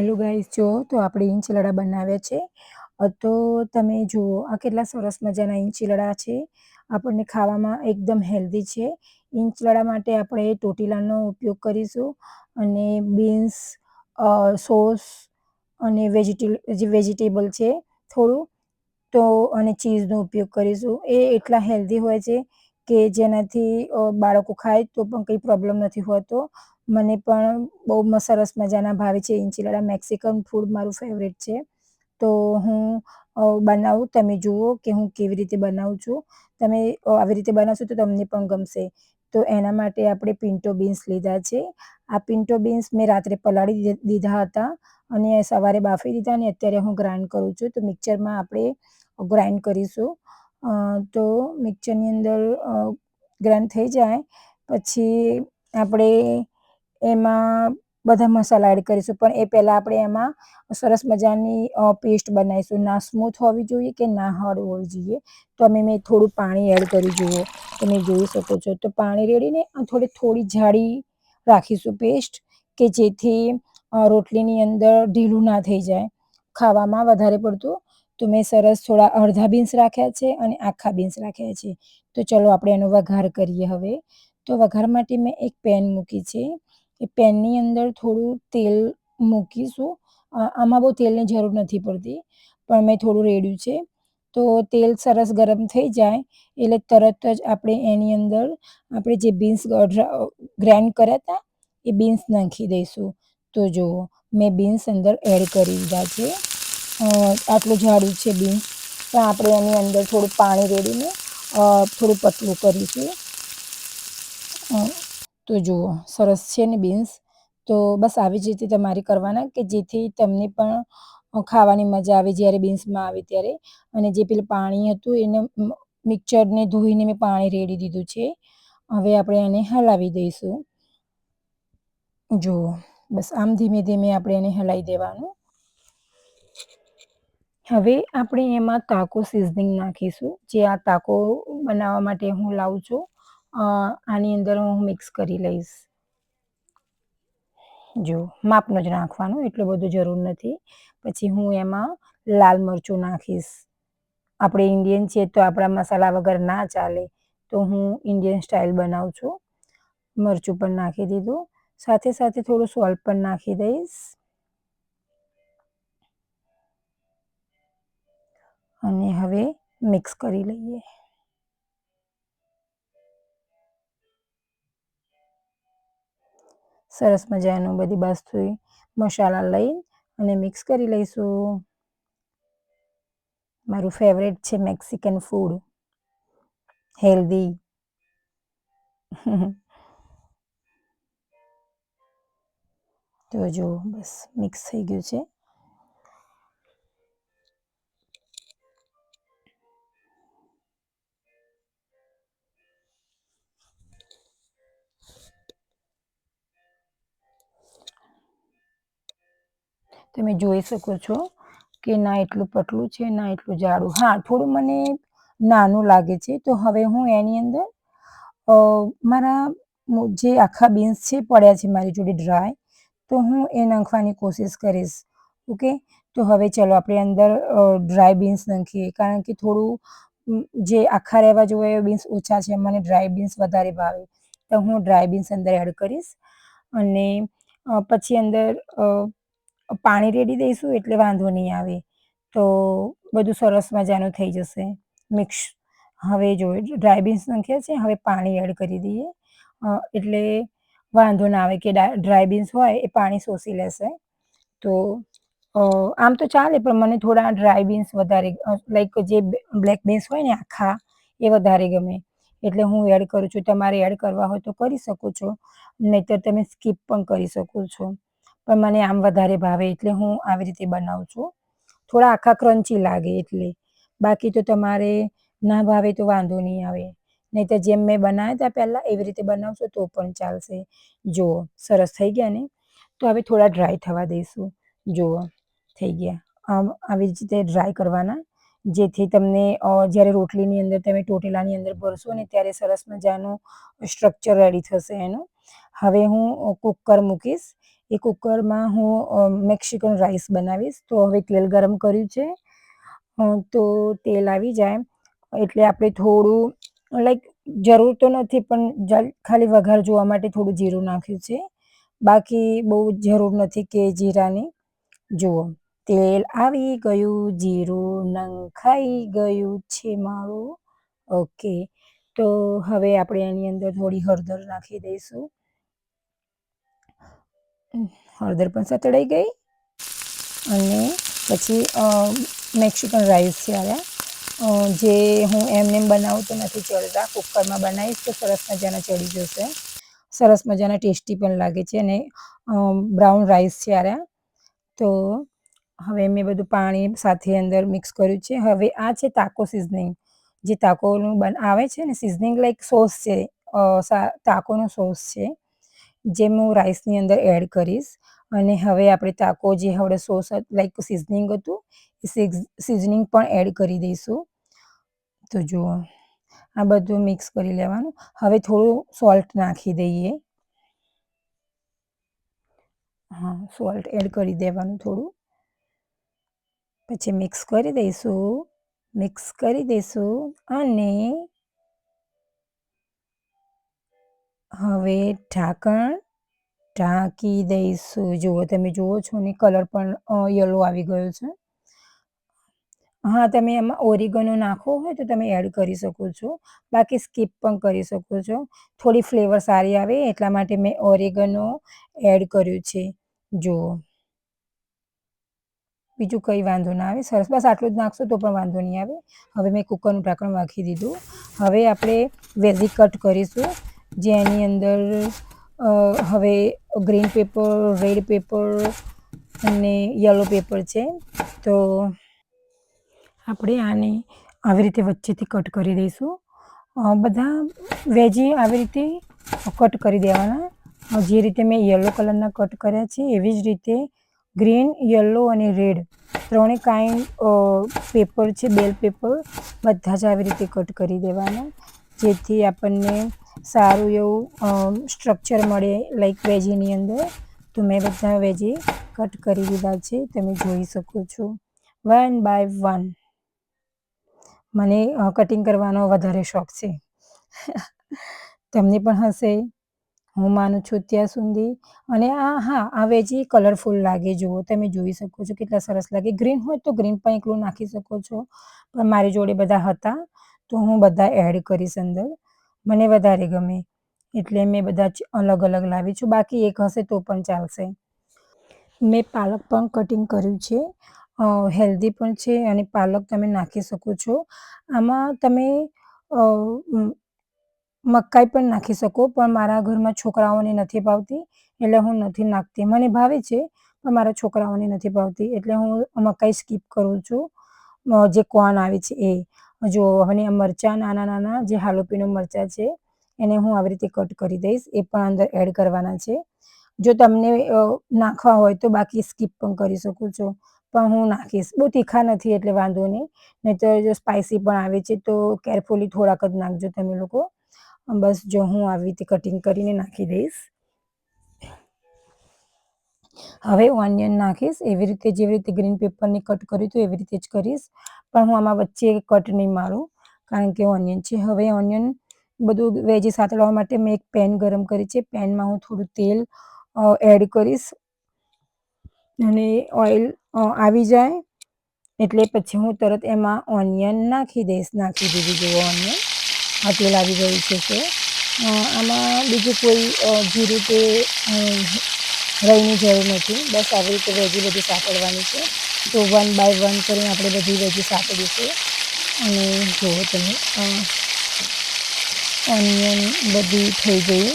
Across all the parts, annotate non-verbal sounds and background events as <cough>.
Hello guys, જો તો આપણે ઈંચલડા બનાવ્યા છે. તો તમે જુઓ, આ કેટલા સરસ મજાના ઈંચલડા છે. આપણને ખાવામાં એકદમ હેલ્ધી છે. ઇંચલડા માટે આપણે ટોટીલાનો ઉપયોગ કરીશું અને બીન્સ સોસ અને વેજીટેબલ વેજીટેબલ છે થોડું, તો અને ચીઝનો ઉપયોગ કરીશું. એ એટલા હેલ્ધી હોય છે કે જેનાથી બાળકો ખાય તો પણ કંઈ પ્રોબ્લેમ નથી હોતો. મને પણ બહુ સરસ મજાના ભાવે છે. ઇન્ચીલાડા. મેક્સિકન ફૂડ મારું ફેવરેટ છે. તો હું બનાવું. તમે જુઓ કે હું કેવી રીતે બનાવું છું. તમે આવી રીતે બનાવશો તો તમને પણ ગમશે. તો એના માટે આપણે પિન્ટો બીન્સ લીધા છે. આ પિન્ટો બીન્સ મેં રાત્રે પલાળી દીધા હતા અને સવારે બાફી દીધા અને અત્યારે હું ગ્રાઇન્ડ કરું છું. તો મિક્સરમાં આપણે ગ્રાઇન્ડ કરીશું. તો મિક્સરની અંદર ગ્રાઇન્ડ થઈ જાય. પછી આપણે એમાં બધા મસાલા એડ કરીશું. પણ એ પહેલાં આપણે એમાં સરસ મજાની પેસ્ટ બનાવીશું. ના સ્મૂથ હોવી જોઈએ કે ના હળ હોવી જોઈએ? તો અમે મેં થોડું પાણી એડ કરી જુઓ. તમે જોઈ શકો છો. તો પાણી રેડીને થોડી થોડી જાડી રાખીશું પેસ્ટ કે જેથી રોટલીની અંદર ઢીલું ના થઈ જાય. ખાવામાં વધારે પડતું તો મેં સરસ થોડા અડધા બીન્સ રાખ્યા છે અને આખા બીન્સ રાખ્યા છે. તો ચલો આપણે એનો વઘાર કરીએ હવે. તો વઘાર માટે મેં એક પેન મૂકી છે. એ પેનની અંદર થોડું તેલ મૂકીશું. આમાં બહુ તેલની જરૂર નથી પડતી, પણ મેં થોડું રેડ્યું છે. તો તેલ સરસ ગરમ થઈ જાય એટલે તરત જ આપણે એની અંદર આપણે જે બીન્સ ગ્રાઇન્ડ કર્યા હતા, એ બીન્સ નાખી દઈશું. તો જુઓ, મેં બીન્સ અંદર એડ કરી દીધા છે. આટલું જાડું છે બીન્સ પણ આપણે એની અંદર થોડું પાણી રેડીને થોડું પતલું કરીશું. તો જુઓ, સરસ છે ને બીન્સ તો બસ આવી જ રીતે તમારે કરવાના કે જેથી તમને પણ ખાવાની મજા આવે જ્યારે બીન્સમાં આવે ત્યારે. અને જે પેલું પાણી હતું એને મિક્સરને ધોઈને મેં પાણી રેડી દીધું છે. હવે આપણે એને હલાવી દઈશું. જુઓ, બસ આમ ધીમે ધીમે આપણે એને હલાવી દેવાનું. હવે આપણે એમાં તાકો સિઝનિંગ નાખીશું. જે આ તાકો બનાવવા માટે હું લાવું છું આની અંદર હું મિક્સ કરી લઈશ. જો, માપનો જ નાખવાનું, એટલું બધું જરૂર નથી. પછી હું એમાં લાલ મરચું નાખીશ. આપણે ઇન્ડિયન છીએ તો આપણા મસાલા વગર ના ચાલે, તો હું ઇન્ડિયન સ્ટાઇલ બનાવું છું. મરચું પણ નાખી દીધું. સાથે સાથે થોડું સોલ્ટ પણ નાખી દઈશ. અને હવે મિક્સ કરી લઈએ. સરસ મજાનું બધી બાસ્તુઈ મસાલા લઈ અને મિક્સ કરી લઈશું. મારું ફેવરેટ છે મેક્સિકન ફૂડ હેલ્ધી તો જો બસ મિક્સ થઈ ગયું છે. તમે જોઈ શકો છો કે ના એટલું પતલું છે, ના એટલું જાડું. હા, થોડું મને નાનું લાગે છે. તો હવે હું એની અંદર મારા જે આખા બીન્સ છે, પડ્યા છે મારી જોડે ડ્રાય તો હું એ નાખવાની કોશિશ કરીશ. ઓકે? તો હવે ચલો આપણે અંદર ડ્રાય બીન્સ નાખીએ. કારણ કે થોડું જે આખા રહેવા જોઈએ બીન્સ ઓછા છે મને ડ્રાય બીન્સ વધારે ભાવે. તો હું ડ્રાય બીન્સ અંદર એડ કરીશ. અને પછી અંદર પાણી રેડી દઈશું એટલે વાંધો નહીં આવે. તો બધું સરસ મજાનું થઈ જશે. મિક્સ હવે જો ડ્રાય બીન્સ નાખ્યા છે, હવે પાણી એડ કરી દઈએ. એટલે વાંધો ના આવે કે ડ્રાય બીન્સ હોય એ પાણી શોષી લેશે. તો આમ તો ચાલે પણ મને થોડા ડ્રાય બીન્સ વધારે લાઈક જે બ્લેક બીન્સ હોય ને આખા, એ વધારે ગમે. એટલે હું એડ કરું છું. તમારે એડ કરવા હોય તો કરી શકો છો. નહીંતર તમે સ્કીપ પણ કરી શકો છો. પણ મને આમ વધારે ભાવે એટલે હું આવી રીતે બનાવું છું. થોડા આખા ક્રન્ચી લાગે એટલે. બાકી તો તમારે ના ભાવે તો વાંધો નહીં આવે. નહીં તો જેમ મેં બનાવ્યા હતા પહેલાં એવી રીતે બનાવશો તો પણ ચાલશે. જુઓ, સરસ થઈ ગયા ને? તો હવે થોડા ડ્રાય થવા દઈશું. જુઓ, થઈ ગયા. આમ આવી રીતે ડ્રાય કરવાના. જેથી તમને જ્યારે રોટલીની અંદર તમે ટોટેલાની અંદર ભરશો ને ત્યારે સરસ મજાનું સ્ટ્રક્ચર રેડી થશે એનું. હવે હું કુકર મૂકીશ. એ કુકરમાં હું મેક્સિકન રાઈસ બનાવીશ. તો હવે તેલ ગરમ કર્યું છે. તો તેલ આવી જાય. એટલે આપણે થોડું, લાઈક, જરૂર તો નથી, પણ ખાલી વઘાર જોવા માટે થોડું જીરું નાખ્યું છે. બાકી બહુ જરૂર નથી કે જીરાની. જુઓ, તેલ આવી ગયું, જીરું નંખાઈ ગયું છે મારું. ઓકે. તો હવે આપણે એની અંદર થોડી હળદર નાખી દઈશું. હળદર પણ સતળાઈ ગઈ અને પછી મેક્સિકન રાઈસ છે આવ્યા જે હું એમને એમ બનાવું તો નથી ચડતા. કુકરમાં બનાવીશ તો સરસ મજાના ચડી જશે. સરસ મજાના ટેસ્ટી પણ લાગે છે અને બ્રાઉન રાઈસ છે આવ્યા તો હવે મેં બધું પાણી સાથે અંદર મિક્સ કર્યું છે. હવે આ છે તાકો સિઝનિંગ જે તાકોનું બન, આવે છે ને સિઝનિંગ લાઈક સોસ છે. તાકોનો સોસ છે. જે હું રાઈસની અંદર એડ કરીશ. અને હવે આપણે તાકો જે હવે સોસ લાઈક સિઝનિંગ હતું, એ સિઝનિંગ પણ એડ કરી દઈશું. તો જુઓ, આ બધું મિક્સ કરી લેવાનું. હવે થોડું સોલ્ટ નાખી દઈએ. હા સોલ્ટ એડ કરી દેવાનું થોડું. પછી મિક્સ કરી દઈશું. મિક્સ કરી દઈશું અને હવે ઢાંકણ ઢાંકી દઈશું. જુઓ, તમે જુઓ છો ને, કલર પણ યલો આવી ગયો છે. હા, તમે એમાં ઓરિગનો નાખવો હોય તો તમે એડ કરી શકો છો. બાકી સ્કીપ પણ કરી શકો છો. થોડી ફ્લેવર સારી આવે એટલા માટે મેં ઓરિગનો એડ કર્યું છે. જુઓ. બીજું કંઈ વાંધો ના આવે. સરસ. બસ આટલું જ નાખશો તો પણ વાંધો નહીં આવે. હવે મેં કુકરનું ઢાંકણ રાખી દીધું. હવે આપણે વેજી કટ કરીશું. જે એની અંદર હવે ગ્રીન પેપર, રેડ પેપર અને યલો પેપર છે. તો આપણે આને આવી રીતે વચ્ચેથી કટ કરી દઈશું. બધા વેજી આવી રીતે કટ કરી દેવાના. જે રીતે મેં યલો કલરના કટ કર્યા છે, એવી જ રીતે ગ્રીન, યલો અને રેડ ત્રણેય કાઇન્ડ પેપર છે, બેલ પેપર, બધા જ આવી રીતે કટ કરી દેવાના. જેથી આપણને સારું એવું સ્ટ્રક્ચર મળે લાઈક વેજીની અંદર. તો મેં બધા વેજી કટ કરી દીધા છે, તમે જોઈ શકો છો. વન બાય વન મને કટિંગ કરવાનો વધારે શોખ છે. <laughs> તમને પણ હશે. હું માનું છું ત્યાં સુધી. અને આ, હા, આ વેજી કલરફુલ લાગે, જુઓ. તમે જોઈ શકો છો કેટલા સરસ લાગે. ગ્રીન હોય તો ગ્રીન પણ એકલું નાખી શકો છો. પણ મારી જોડે બધા હતા. તો હું બધા એડ કરીશ અંદર. મને વધારે ગમે. એટલે મેં બધા અલગ અલગ લાવી છું. બાકી એક હશે તો પણ ચાલશે. મેં પાલક પણ કટિંગ કર્યું છે. હેલ્ધી પણ છે અને પાલક તમે નાખી શકો છો. આમાં તમે મકાઈ પણ નાખી શકો, પણ મારા ઘરમાં છોકરાઓને નથી ભાવતી, એટલે હું નથી નાખતી. મને ભાવે છે, પણ મારા છોકરાઓને નથી ભાવતી, એટલે હું મકાઈ સ્કીપ કરું છું. જે કોર્ન આવે છે એ. જો અને મરચાં નાના નાના જે હાલોપીનો મરચાં છે, એને હું આવી રીતે કટ કરી દઈશ, એ પણ અંદર એડ કરવાના છે. જો તમને નાખવા હોય તો બાકી સ્કીપ પણ કરી શકો છો, પણ હું નાખીશ. બહુ તીખા નથી એટલે વાંધો નહીં નહીં જો સ્પાઇસી પણ આવે છે તો કેરફુલી થોડાક જ નાખજો તમે લોકો. બસ જો હું આવી રીતે કટિંગ કરીને નાખી દઈશ. હવે ઓનિયન નાખીશ. એવી રીતે જેવી રીતે ગ્રીન પેપરની કટ કર્યું હતું, એવી રીતે જ કરીશ. પણ હું આમાં વચ્ચે કટ નહીં મારું, કારણ કે ઓનિયન છે. હવે ઓનિયન બધું વેજી સાતળવા માટે મેં એક પેન ગરમ કરી છે. પેનમાં હું થોડું તેલ એડ કરીશ. અને ઓઇલ આવી જાય. એટલે પછી હું તરત એમાં ઓનિયન નાખી દઈશ. નાખી દીધી જેવું ઓનિયન આ તેલ આવી ગયું છે આમાં બીજું કોઈ જીરું કે રહીની જરૂર નથી. બસ આવી રીતે વેજી બધી સાંકળવાની છે. તો વન બાય વન કરીને આપણે બધી વેજી સાંકળીશું અને જુઓ તમે ઓનિયન બધી થઈ ગઈ.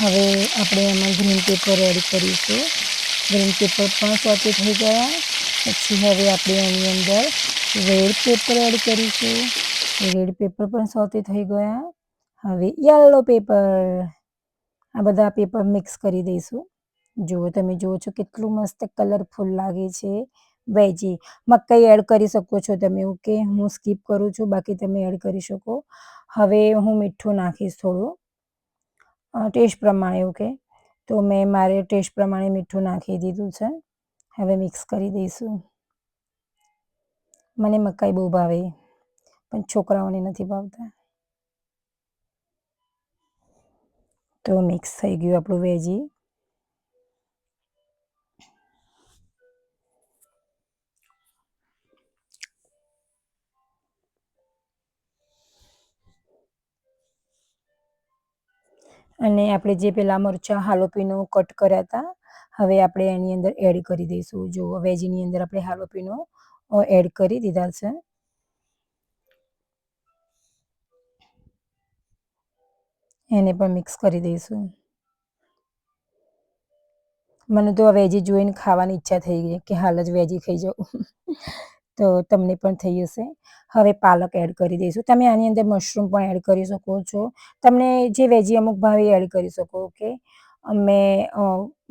હવે આપણે એમાં ગ્રીન પેપર એડ કરીશું. ગ્રીન પેપર પણ સોતે થઈ ગયા. પછી હવે આપણે એની અંદર રેડ પેપર એડ કરીશું. રેડ પેપર પણ સોતે થઈ ગયા. હવે યલો પેપર આ બધા પેપર મિક્સ કરી દઈશું. જુઓ, તમે જુઓ છો કેટલું મસ્ત કલરફુલ લાગે છે. વેજી મકાઈ એડ કરી શકો છો તમે, ઓકે? હું સ્કીપ કરું છું, બાકી તમે એડ કરી શકો. હવે હું મીઠું નાખીશ થોડું. ટેસ્ટ પ્રમાણે, ઓકે? તો મેં મારે ટેસ્ટ પ્રમાણે મીઠું નાખી દીધું છે. હવે મિક્સ કરી દઈશું. મને મકાઈ બહુ ભાવે, પણ છોકરાઓને નથી ભાવતા. તો મિક્સ થઈ ગયું આપણું વેજી અને આપણે જે પેલા મરચાં હાલોપીનો કટ કર્યા હતા, હવે આપણે એની અંદર એડ કરી દઈશું. જો વેજીની અંદર આપણે હાલોપીનો એડ કરી દીધા છે. એને પણ મિક્સ કરી દઈશું. મને તો વેજી જોઈને ખાવાની ઈચ્છા થઈ ગઈ કે હાલ જ વેજી ખાઈ જાઉં. તો તમને પણ થઈ હશે. હવે પાલક એડ કરી દઈશું. તમે આની અંદર મશરૂમ પણ એડ કરી શકો છો. તમને જે વેજી અમુક ભાવે એડ કરી શકો કે મેં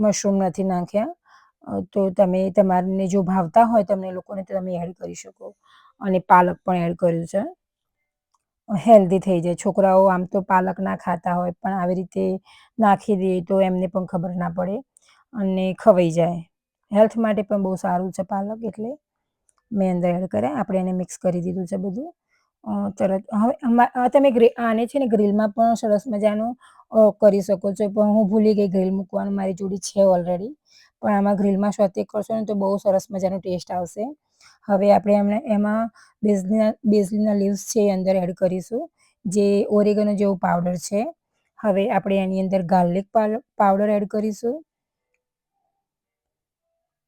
મશરૂમ નથી નાખ્યા. તો તમે તમારને જો ભાવતા હોય તમને લોકોને તો તમે એડ કરી શકો. અને પાલક પણ એડ કર્યું છે. હેલ્ધી થઈ જાય. છોકરાઓ આમ તો પાલક ના ખાતા હોય, પણ આવી રીતે નાખી દઈએ તો એમને પણ ખબર ના પડે અને ખવાઈ જાય. હેલ્થ માટે પણ બહુ સારું છે પાલક એટલે. મેં અંદર એડ કર્યા. આપણે એને મિક્સ કરી દીધું છે બધું. તરત, હવે તમે આને છે ને ગ્રીલમાં પણ સરસ મજાનું કરી શકો છો. પણ હું ભૂલી ગઈ ગ્રીલ મૂકવાનું. મારી જોડી છે ઓલરેડી પણ આમાં ગ્રીલમાં સોતે કરશો ને તો બહુ સરસ મજાનો ટેસ્ટ આવશે. હવે આપણે એમને, એમાં બેઝલીના બેઝલીના લીવ્સ છે એ અંદર એડ કરીશું, જે ઓરેગનો જેવો પાવડર છે. હવે આપણે એની અંદર ગાર્લિક પાવડર એડ કરીશું.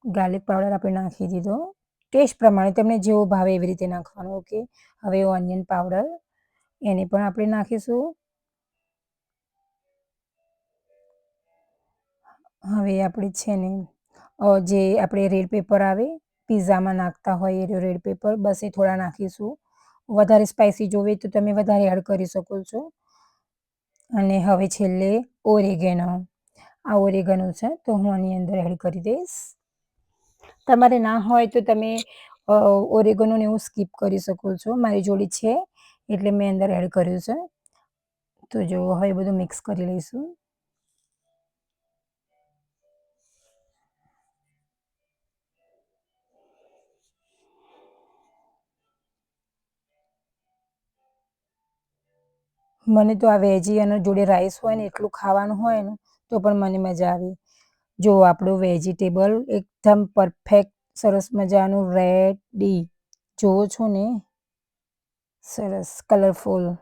ગાર્લિક પાવડર આપણે નાખી દીધો. ટેસ્ટ પ્રમાણે તમને જેવો ભાવે એવી રીતે નાખવાનો. ઓકે, હવે ઓનિયન પાવડર એને પણ આપણે નાખીશું. હવે આપણે છે ને જે આપણે રેડ પેપર આવે પીઝામાં નાખતા હોય એ રેડ પેપર બસ એ થોડા નાખીશું. વધારે સ્પાઇસી જોવે તો તમે વધારે એડ કરી શકો છો. અને હવે છેલ્લે ઓરેગેનો. આ ઓરેગનો છે, તો હું આની અંદર એડ કરી દઈશ. તમારે ના હોય તો તમે ઓરેગોનોને એવું સ્કીપ કરી શકો છો. મારી જોડી છે, એટલે મેં અંદર એડ કર્યું છે. તો જો, હવે બધું મિક્સ કરી લઈશું. મને તો આ વેજી અને જોડે રાઈસ હોય ને, એટલું ખાવાનું હોય ને, તો પણ મને મજા આવે. જો આપણું વેજીટેબલ એકદમ પરફેક્ટ, સરસ મજાનું રેડી જોવો છો ને? સરસ, કલરફુલ.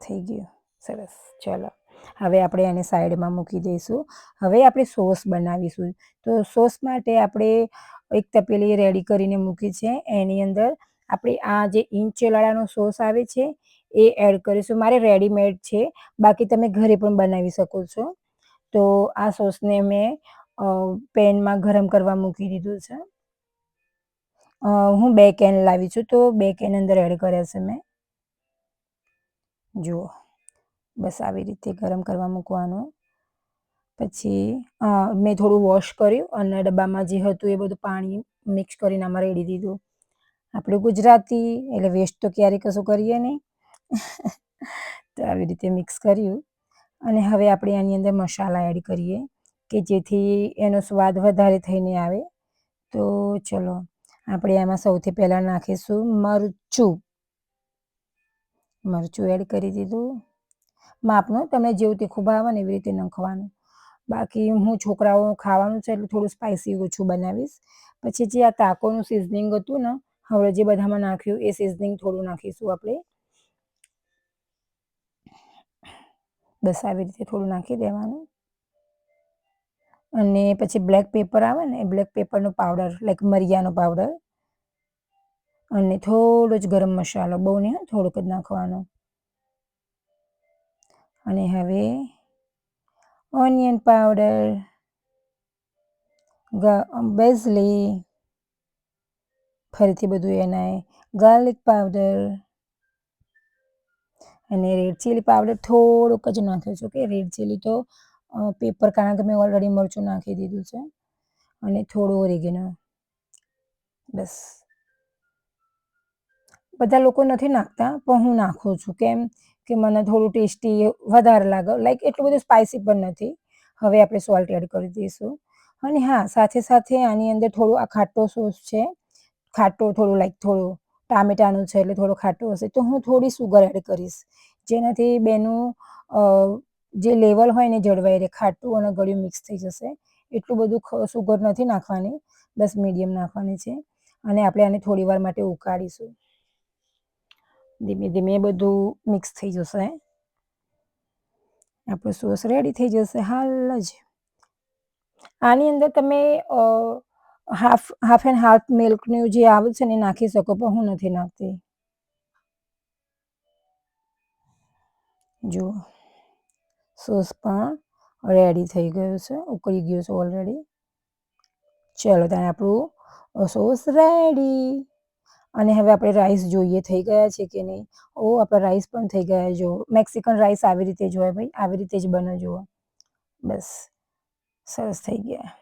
થઈ ગયું. સરસ. ચલો. હવે આપણે એને સાઈડમાં મૂકી દઈશું. હવે આપણે સોસ બનાવીશું. તો સોસ માટે આપણે એક તપેલી રેડી કરીને મૂકી છે. એની અંદર આપણે આ જે ઇંચેલાળાનો સોસ આવે છે, એ એડ કરીશું. મારે રેડીમેડ છે. બાકી તમે ઘરે પણ બનાવી શકો છો. તો આ સોસને મેં પેનમાં ગરમ કરવા મૂકી દીધું છે. હું બે કેન લાવી છું તો બે કેન અંદર એડ કર્યા છે મેં. જુઓ, બસ આવી રીતે ગરમ કરવા મૂકવાનું. પછી મેં થોડું વોશ કર્યું અને ડબ્બામાં જે હતું એ બધું પાણી મિક્સ કરીને આમાં રેડી દીધું. આપણે ગુજરાતી, એટલે વેસ્ટ તો ક્યારેય કશું કરીએ નહીં. <laughs> તો આવી રીતે મિક્સ કર્યું. અને હવે આપણે આની અંદર મસાલા એડ કરીએ કે જેથી એનો સ્વાદ વધારે થઈને આવે. તો ચલો, આપણે એમાં સૌથી પહેલાં નાખીશું મરચું. મરચું એડ કરી દીધું. માપનું તમને જેવું તીખું ભાવે ને એવી રીતે નખવાનું. બાકી હું છોકરાઓ ખાવાનું છે એટલે થોડું સ્પાઇસી ઓછું બનાવીશ. પછી જે આ તાકોનું સિઝનિંગ હતું ને, હવે જે બધામાં નાખ્યું એ સિઝનિંગ થોડું નાખીશું આપણે. બસ આવી રીતે થોડું નાખી દેવાનું. અને પછી બ્લેક પેપર આવે ને બ્લેક પેપરનો પાવડર લાઈક મરિયાનો પાવડર અને થોડો જ ગરમ મસાલો, બહુ નહીં થોડુંક જ નાખવાનો. અને હવે ઓનિયન પાવડર બેઝલી ફરીથી બધું એનાય ગાર્લિક પાવડર અને રેડ ચીલી પાવડર થોડુંક જ નાખ્યો છું કે રેડ ચીલી તો પેપર કારણ કે મેં ઓલરેડી મરચું નાખી દીધું છે અને થોડું ઓરેગેનો બસ. બધા લોકો નથી નાખતા, પણ હું નાખું છું, કેમ કે મને થોડું ટેસ્ટી વધારે લાગે. લાઈક એટલું બધું સ્પાઇસી પણ નથી. હવે આપણે સોલ્ટ એડ કરી દઈશું. અને હા, સાથે સાથે આની અંદર થોડું આ ખાટો સોસ છે, ખાટો થોડું લાઈક થોડું ટામેટાનું છે એટલે થોડો ખાટો હશે, તો હું થોડી સુગર એડ કરીશ. જેનાથી બેનું જે લેવલ હોય ને જળવાઈ રહે, ખાટું અને ગળ્યું મિક્સ થઈ જશે. એટલું બધું સુગર નથી નાખવાની, બસ મીડિયમ નાખવાની છે. અને આપણે આને થોડી વાર માટે ઉકાળીશું. ધીમે ધીમે બધું મિક્સ થઈ જશે આપણો સોસ રેડી થઈ જશે, હાલ જ. આની અંદર તમે હાફ હાફ એન્ડ હાફ મિલ્કનું જે આવે છે ને નાખી શકો, પણ હું નથી નાખતી. જુઓ. સોસ પણ રેડી થઈ ગયો છે, ઉકળી ગયો છે ઓલરેડી ચલો ત્યાં આપણું સોસ રેડી અને હવે આપણે રાઈસ જોઈએ થઈ ગયા છે કે નહીં? ઓ, આપણા રાઈસ પણ થઈ ગયા જો મેક્સિકન રાઈસ આવી રીતે જ હોય ભાઈ, આવી રીતે જ બને, જુઓ. બસ. સરસ થઈ ગયા.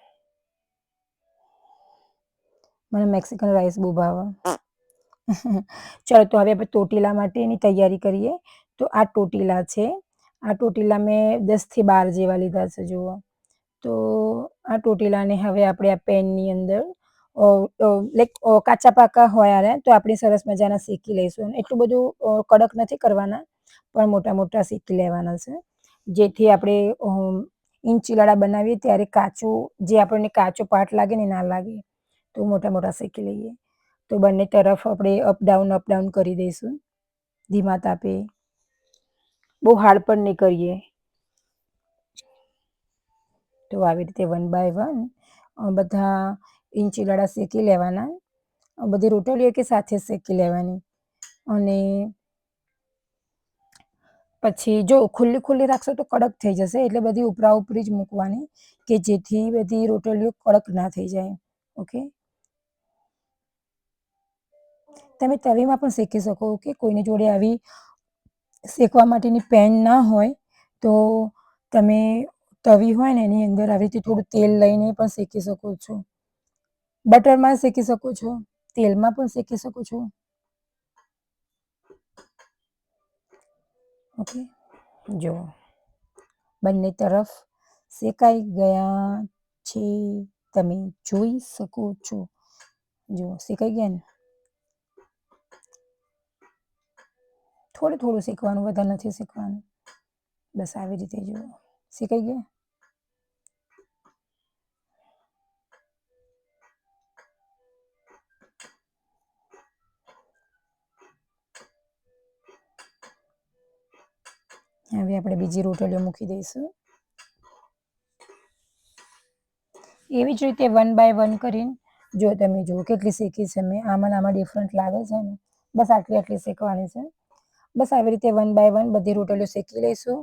મને મેક્સિકન રાઈસ બહુ ભાવે. ચલો, તો હવે આપણે ટોટીલા માટેની તૈયારી કરીએ. તો આ ટોટીલા છે. આ ટોટીલા મેં દસથી બાર જેવા લીધા છે, જુઓ. તો આ ટોટીલાને હવે આપણે આ પેનની અંદર લાઈક કાચા પાકા હોય ને તો આપણે સરસ મજાના શેકી લઈશું. એટલું બધું કડક નથી કરવાના, પણ મોટા મોટા શેકી લેવાના છે. જેથી આપણે ઇંચીલાડા બનાવીએ ત્યારે કાચું, જે આપણને કાચો પાટ લાગે ને ના લાગે. તો મોટા મોટા શેકી લઈએ. તો બંને તરફ આપણે અપડાઉન અપડાઉન કરી દઈશું. ધીમા તાપે. બહુ હાર્ડ પણ નહીં કરીએ. તો આવી રીતે વન બાય વન બધા ઇંચીલાડા શેકી લેવાના. બધી રોટલીઓ કે સાથે શેકી લેવાની. અને પછી જો ખુલ્લી ખુલ્લી રાખશો તો કડક થઈ જશે. એટલે બધી ઉપરા ઉપરી જ મૂકવાની કે જેથી બધી રોટલીઓ કડક ના થઈ જાય. ઓકે તમે તવીમાં પણ શેકી શકો કે કોઈની જોડે આવી શેકવા માટેની પેન ના હોય તો તમે તવી હોય ને એની અંદર આવી રીતે થોડું તેલ લઈને પણ શેકી શકો છો. બટરમાં શેકી શકો છો, તેલમાં પણ શેકી શકો છો. ઓકે, જો બંને તરફ શેકાઈ ગયા છે, તમે જોઈ શકો છો. જો, શેકાઈ ગયા ને? થોડું થોડું શીખવાનું, વધારે નથી શીખવાનું. બસ આવી રીતે જુઓ શીખાઈ ગયા? હવે આપણે બીજી રોટલીઓ મૂકી દઈશું. એવી જ રીતે વન બાય વન કરીને, જો તમે જુઓ કેટલી શીખી છે મેં. આમાં આમાં ડિફરન્ટ લાગે છે ને. બસ આટલી આટલી શીખવાની છે. બસ આવી રીતે વન બાય વન બધી રોટલીઓ શેકી લઈશું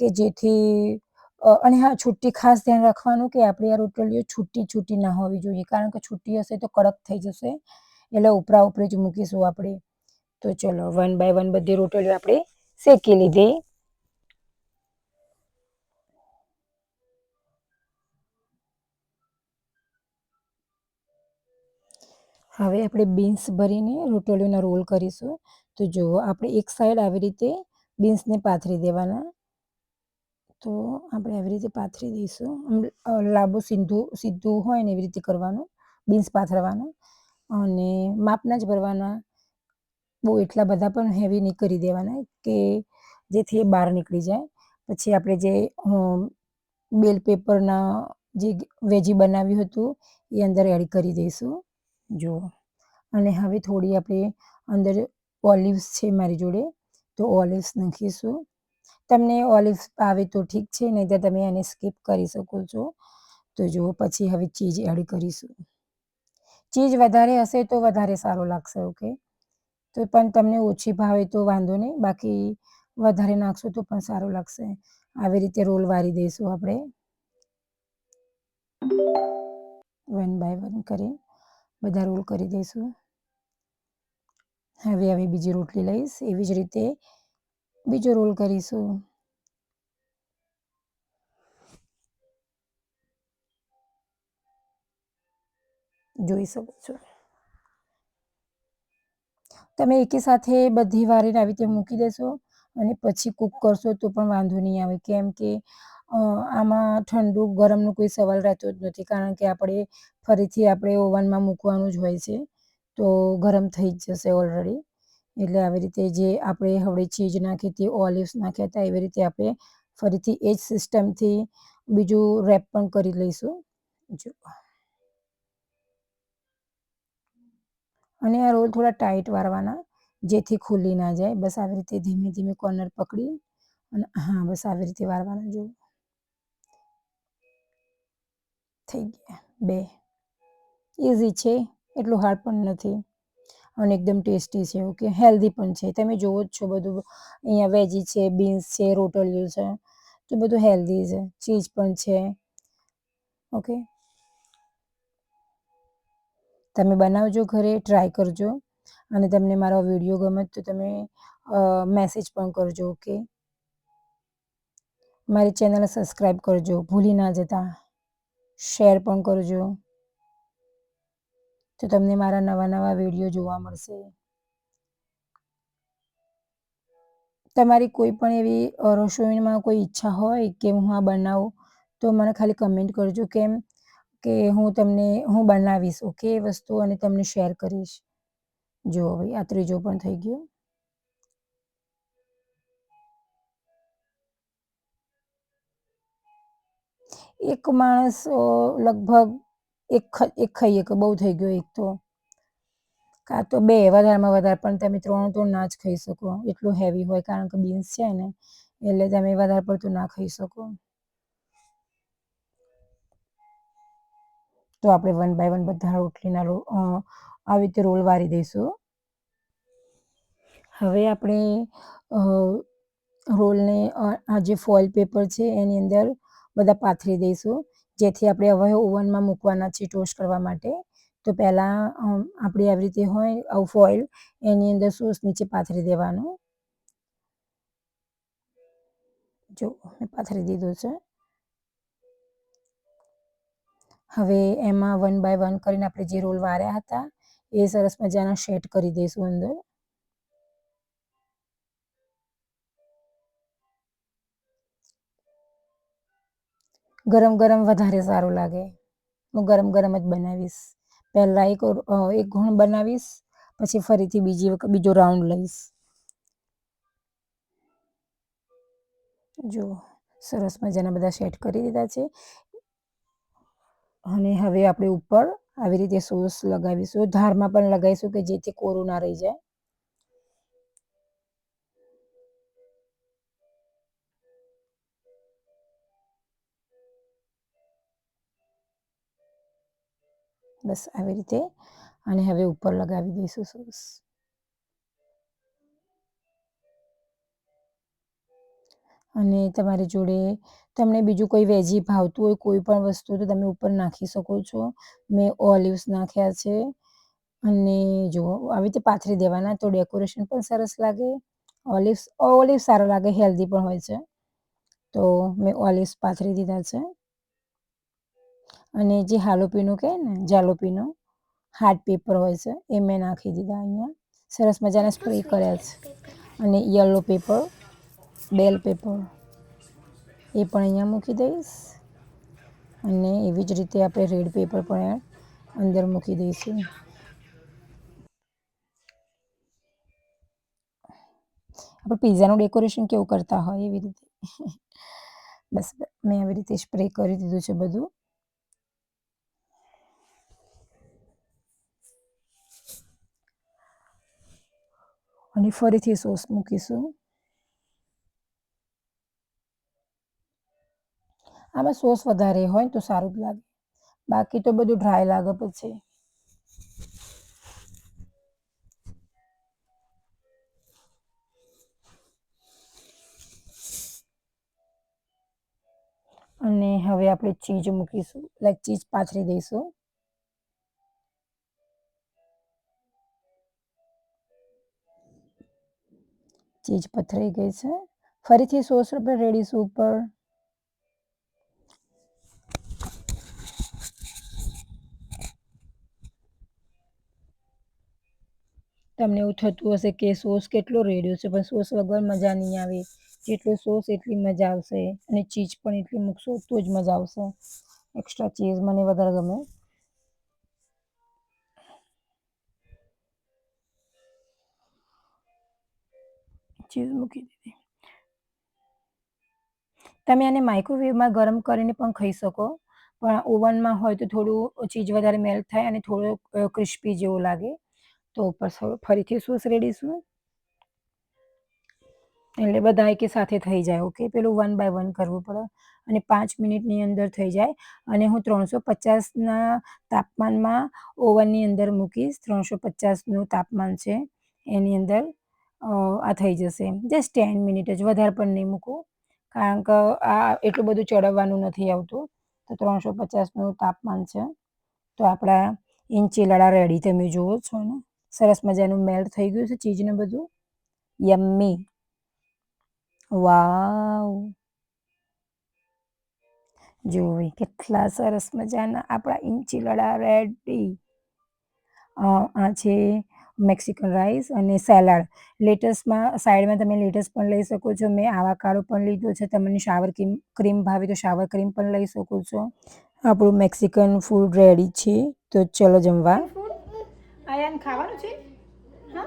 કે જેથી અને હા, છુટ્ટી ખાસ ધ્યાન રાખવાનું કે આપણી આ રોટલીઓ છૂટી છૂટી ના હોવી જોઈએ. કારણ કે છૂટી હશે તો કડક થઈ જશે. એટલે ઉપરા ઉપરી જ મૂકીશું આપણે. તો ચલો વન બાય વન બધી રોટલીઓ આપણે શેકી લીધી. હવે આપણે બીન્સ ભરીને રોટલીઓના રોલ કરીશું. તો જુઓ, આપણે એક સાઈડ આવી રીતે બીન્સને પાથરી દેવાના. તો આપણે આવી રીતે પાથરી દઈશું. લાંબુ સીધું સીધું હોય ને એવી રીતે કરવાનું બીન્સ પાથરવાનું. અને માપના જ ભરવાના. બહુ એટલા બધા પણ હેવી નહીં કરી દેવાના કે જેથી એ બહાર નીકળી જાય. પછી આપણે જે બેલ પેપરના જે વેજી બનાવ્યું હતું, એ અંદર એડ કરી દઈશું. જુઓ. અને હવે થોડી આપણે અંદર ઓલિવ્સ છે મારી જોડે, તો ઓલિવ્સ નાખીશું. તમને ઓલિવ્સ ભાવે તો ઠીક છે નહીં તો તમે એને સ્કીપ કરી શકો છો. તો જુઓ, પછી હવે ચીજ એડ કરીશું. ચીજ વધારે હશે તો વધારે સારું લાગશે, ઓકે? તો પણ તમને ઓછી ભાવે તો વાંધો નહીં, બાકી વધારે નાખશો તો પણ સારું લાગશે. આવી રીતે રોલ વારી દઈશું આપણે. વન બાય વન કરી. બધા રોલ કરી દઈશું. હવે હવે બીજી રોટલી લઈશ. એવી જ રીતે બીજો રોલ કરીશું. જોઈ શકો છો. તમે એકી સાથે બધી વારીને આવી રીતે મૂકી દેશો અને પછી કૂક કરશો તો પણ વાંધો નહીં આવે. કેમ કે આમાં ઠંડુ, ગરમનો કોઈ સવાલ રહેતો જ નથી, કારણ કે આપણે ફરીથી આપણે ઓવનમાં મૂકવાનું જ હોય છે. તો ગરમ થઈ જ જશે ઓલરેડી એટલે આવી રીતે જે આપણે હવે ચીજ નાખી હતી ઓલિવ્સ નાખ્યા હતા, એવી રીતે આપણે ફરીથી એ જ સિસ્ટમથી બીજું રેપ પણ કરી લઈશું. જો. અને આ રોલ થોડા ટાઈટ વાળવાના, જેથી ખુલ્લી ના જાય. બસ આવી રીતે ધીમે ધીમે કોર્નર પકડી અને હા, બસ આવી રીતે વાળવાના, જો. થઈ ગયા. બે. ઇઝી છે, એટલું હાર્ડ પણ નથી. અને એકદમ ટેસ્ટી છે ઓકે હેલ્ધી પણ છે. તમે જુઓ જ છો બધું. અહીંયા વેજી છે બીન્સ છે રોટલિયું છે. તો બધું હેલ્ધી છે. ચીઝ પણ છે. ઓકે તમે બનાવજો ઘરે ટ્રાય કરજો. અને તમને મારો વીડિયો ગમે તો તમે મેસેજ પણ કરજો ઓકે મારી ચેનલ સબસ્ક્રાઈબ કરજો. ભૂલી ના જતા. શેર પણ કરજો. તો તમને મારા નવા નવા વીડિયો જોવા મળશે. તમારી કોઈ પણ એવી રસોઈમાં કોઈ ઈચ્છા હોય કે હું આ બનાવું, તો મને ખાલી કમેન્ટ કરજો કેમ કે હું તમને, હું બનાવીશ ઓકે એ વસ્તુ અને તમને શેર કરીશ. જો ભાઈ આ ત્રીજો પણ થઈ ગયો. એક માણસ લગભગ એક એક ખાઈએ કે બહુ થઈ ગયો એક તો. કાં તો બે વધારેમાં વધારે, પણ તમે ત્રણ તો ના જ ખાઈ શકો. એટલું હેવી હોય, કારણ કે બીન્સ છે ને, એટલે તમે વધારે પડતું ના ખાઈ શકો. તો આપણે વન બાય વન બધા રોટલીના આવી રીતે રોલ વારી દઈશું. હવે આપણે રોલને આ જે ફોઇલ પેપર છે એની અંદર બધા પાથરી દઈશું. જેથી આપણે હવે ઓવનમાં મૂકવાના છે ટોસ્ટ કરવા માટે. તો પહેલાં આપણે આવી રીતે હોય આવું ફોઇલ, એની અંદર સોસ નીચે પાથરી દેવાનું. જો, મેં પાથરી દીધું છે. હવે એમાં વન બાય વન કરીને આપણે જે રોલ વાર્યા હતા, એ સરસ મજાના શેટ કરી દઈશું અંદર. ગરમ ગરમ વધારે સારું લાગે. હું ગરમ ગરમ જ બનાવીશ. પહેલાં એક એક ઘૂણ બનાવીશ, પછી ફરીથી બીજી વખત, બીજો રાઉન્ડ લઈશ. જો સરસ મજાના બધા સેટ કરી દીધા છે. અને હવે આપણે ઉપર આવી રીતે સોસ લગાવીશું. ધારમાં પણ લગાવીશું કે જેથી કોરું ના રહી જાય. બસ આવી રીતે અને હવે ઉપર લગાવી દઈશું સોસ. અને તમારી જોડે તમને બીજું કોઈ વેજી ભાવતું હોય, કોઈ પણ વસ્તુ, તો તમે ઉપર નાખી શકો છો. મેં ઓલિવ્સ નાખ્યા છે અને જો આવી રીતે પાથરી દેવાના તો ડેકોરેશન પણ સરસ લાગે. ઓલિવ્સ ઓલિવ્સ સારો લાગે, હેલ્ધી પણ હોય છે. તો મેં ઓલિવ્સ પાથરી દીધા છે. અને જે હાલોપીનું કહે ને, જાલોપીનો હાર્ડ પેપર હોય છે, એ મેં નાખી દીધા અહીંયા. સરસ મજાના સ્પ્રે કર્યા છે. અને યલો પેપર, બેલ પેપર, એ પણ અહીંયા મૂકી દઈશ. અને એવી જ રીતે આપણે રેડ પેપર પણ અંદર મૂકી દઈશું. આપણે પીઝાનું ડેકોરેશન કેવું કરતા હોય એવી રીતે. બસ, મેં આવી રીતે સ્પ્રે કરી દીધું છે બધું. અને ફરીથી સોસ મૂકીશું. આમાં સોસ વધારે હોય તો સારું જ લાગે. બાકી તો બધું ડ્રાય લાગે પછી. અને હવે આપણે ચીજ મૂકીશું. લાઈક ચીજ પાથરી દઈશું. ચીજ પથરાઈ ગઈ છે. ફરીથી સોસ આપણે રેડીશ ઉપર. તમને એવું થતું હશે કે સોસ કેટલો રેડ્યો છે, પણ સોસ વગર મજા નહીં આવે. જેટલો સોસ એટલી મજા આવશે અને ચીઝ પણ એટલી મૂકશો તો જ મજા આવશે. એક્સ્ટ્રા ચીઝ મને વધારે ગમે. ચીઝ મૂકી દીધી. તમે આને માઇક્રોવેવમાં ગરમ કરીને પણ ખાઈ શકો, પણ ઓવનમાં હોય તો થોડું ચીજ વધારે મેલ્ટ થાય અને થોડો ક્રિસ્પી જેવું લાગે. તો ઉપર ફરીથી સોસ રેડીશું એટલે બધા એકે સાથે થઈ જાય, ઓકે? પેલું વન બાય વન કરવું પડે અને પાંચ મિનિટની અંદર થઈ જાય. અને હું ત્રણસો પચાસના તાપમાનમાં ઓવનની અંદર મૂકીશ. ત્રણસો પચાસનું તાપમાન છે એની અંદર. આ થઈ જશે જસ્ટ ટેન મિનિટ જ. વધારે પણ નહીં મૂકું. કારણ કે આ એટલું બધું ચડવવાનું નથી આવતું. તો ત્રણસો પચાસનું તાપમાન છે. તો આપણા ઇંચીલાડા રેડી તમે જુઓ છો ને. સરસ મજાનું મેલ્ટ થઈ ગયું છે ચીઝને બધું. યમ્મી વાવ જોઈ કેટલા સરસ મજાના આપણા ઇંચીલાડા રેડી આ છે મેક્સિકન રાઈસ અને સેલાડ. લેટસમાં, સાઈડમાં તમે લેટસ પણ લઈ શકો છો. મેં આવાકાડો પણ લીધો છે. તમને શાવર ક્રીમ ક્રીમ ભાવે તો શાવર ક્રીમ પણ લઈ શકો છો. આપણું મેક્સિકન ફૂડ રેડી છે. તો ચલો જમવા. આયાન ખાવાનું છે? હા?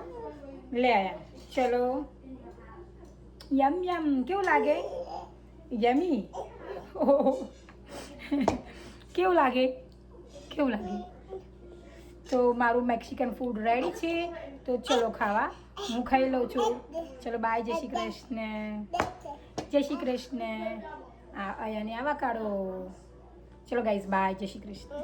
લે આયાન. ચલો. યમ યમ. કેવું લાગે? યમી. <laughs> કેવું લાગે? કેવું લાગે? તો મારું મેક્સિકન ફૂડ રેડી છે. તો ચલો ખાવા. હું ખાઈ લઉં છું. ચલો બાય જય શ્રી કૃષ્ણ. જય શ્રી કૃષ્ણ. આ અયાને આવા કાઢો. ચલો ગાઈઝ બાય જય શ્રી કૃષ્ણ.